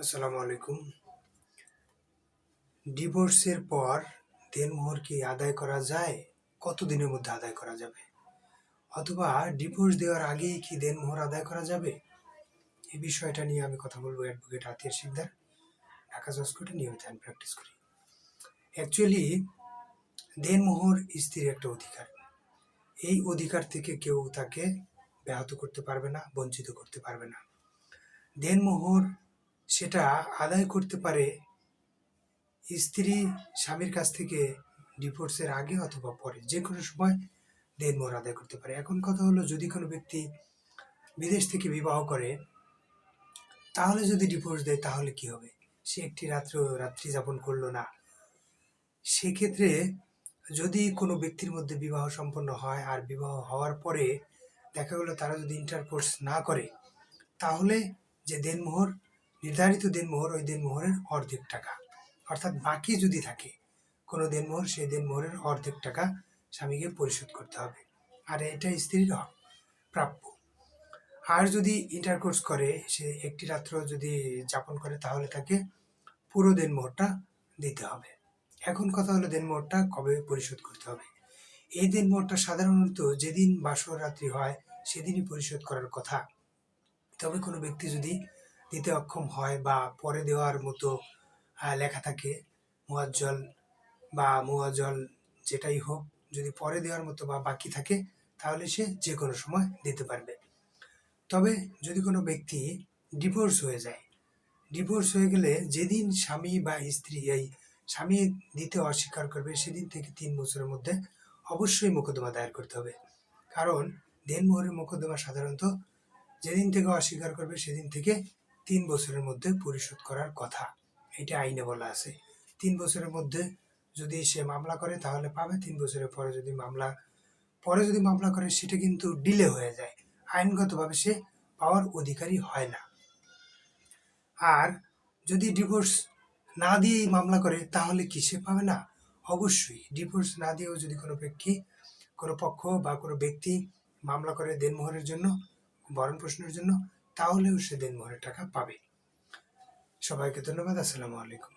আসসালামু আলাইকুম। ডিভোর্সের পর দেনমোহর কি আদায় করা যায়? কত দিনের মধ্যে আদায় করা যাবে? অথবা ডিভোর্স দেওয়ার আগেই কি দেনমোহর আদায় করা যাবে? এই বিষয়টা নিয়ে আমি কথা বলব অ্যাডভোকেট আতিয়ার শিকদার, ঢাকা কোর্টে নিয়মিত আমি প্র্যাকটিস করি। অ্যাকচুয়ালি দেনমোহর স্ত্রীর একটা অধিকার। এই অধিকার থেকে কেউ তাকে ব্যাহত করতে পারবে না, বঞ্চিত করতে পারবে না। দেনমোহর সেটা আদায় করতে পারে স্ত্রী, স্বামীর কাছ থেকে ডিভোর্সের আগে অথবা পরে। যে কোনো সময় দেনমোহর আদায় করতে পারে। এখন কথা হলো, যদি কোনো ব্যক্তি বিদেশ থেকে বিবাহ করে, তাহলে যদি ডিভোর্স দেয়, তাহলে কি হবে? সে একটি রাত্র রাত্রি যাপন করল না। সেক্ষেত্রে যদি কোনো ব্যক্তির মধ্যে বিবাহ সম্পন্ন হয় আর বিবাহ হওয়ার পরে দেখা গেলো তারা যদি ইন্টারকোর্স না করে, তাহলে যে দেনমোহর নির্ধারিত দেনমোহর ওই দেনমোহরের অর্ধেক টাকা। অর্থাৎ বাকি যদি থাকে, কোনো দেনমোহর, সেই দেনমোহরের অর্ধেক টাকা স্বামীকে পরিশোধ করতে হবে। আর এটা স্ত্রীর প্রাপ্য। আর যদি ইন্টারকোর্স করে, সে একটি রাত্র যদি যাপন করে, তাহলে তাকে পুরো দেনমোহরটা দিতে হবে। এখন কথা হলো দেনমোহরটা কবে পরিশোধ করতে হবে? এই দেনমোহরটা সাধারণত যেদিন বাসর রাত্রি হয়, সেদিনই পরিশোধ করার কথা। তবে কোনো ব্যক্তি যদি দিতে অক্ষম হয় বা পরে দেওয়ার মতো লেখা থাকে, মুয়াজ্জল বা মুয়াজ্জল যেটাই হোক, যদি পরে দেওয়ার মতো বা বাকি থাকে, তাহলে সে যে কোনো সময় দিতে পারবে। তবে যদি কোনো ব্যক্তি ডিভোর্স হয়ে যায় ডিভোর্স হয়ে গেলে যেদিন স্বামী বা স্ত্রী এই স্বামী দিতে অস্বীকার করবে, সেদিন থেকে তিন বছরের মধ্যে অবশ্যই মোকদ্দমা দায়ের করতে হবে। কারণ দেনমোহরের মোকদ্দমা সাধারণত যেদিন থেকে অস্বীকার করবে, সেদিন থেকে তিন বছরের মধ্যে পরিশোধ করার কথা। এটা আইনে বলা আছে। তিন বছরের মধ্যে যদি সে মামলা করে, তাহলে পাবে। তিন বছরের পরে যদি মামলা, পরে যদি মামলা করে, সেটা কিন্তু ডিলে হয়ে যায়। আইনগতভাবে সে পাওয়ার অধিকারী হয় না। আর যদি ডিভোর্স না দিয়েই মামলা করে, তাহলে কি সে পাবে না? অবশ্যই। ডিভোর্স না দিয়েও যদি কোনো ব্যক্তি, কোনো পক্ষ বা কোনো ব্যক্তি মামলা করে দেনমোহরের জন্য ভরণ প্রশ্নের জন্য তাহলেও সে মনে টাকা পাবে সবাইকে ধন্যবাদ আসসালামু আলাইকুম।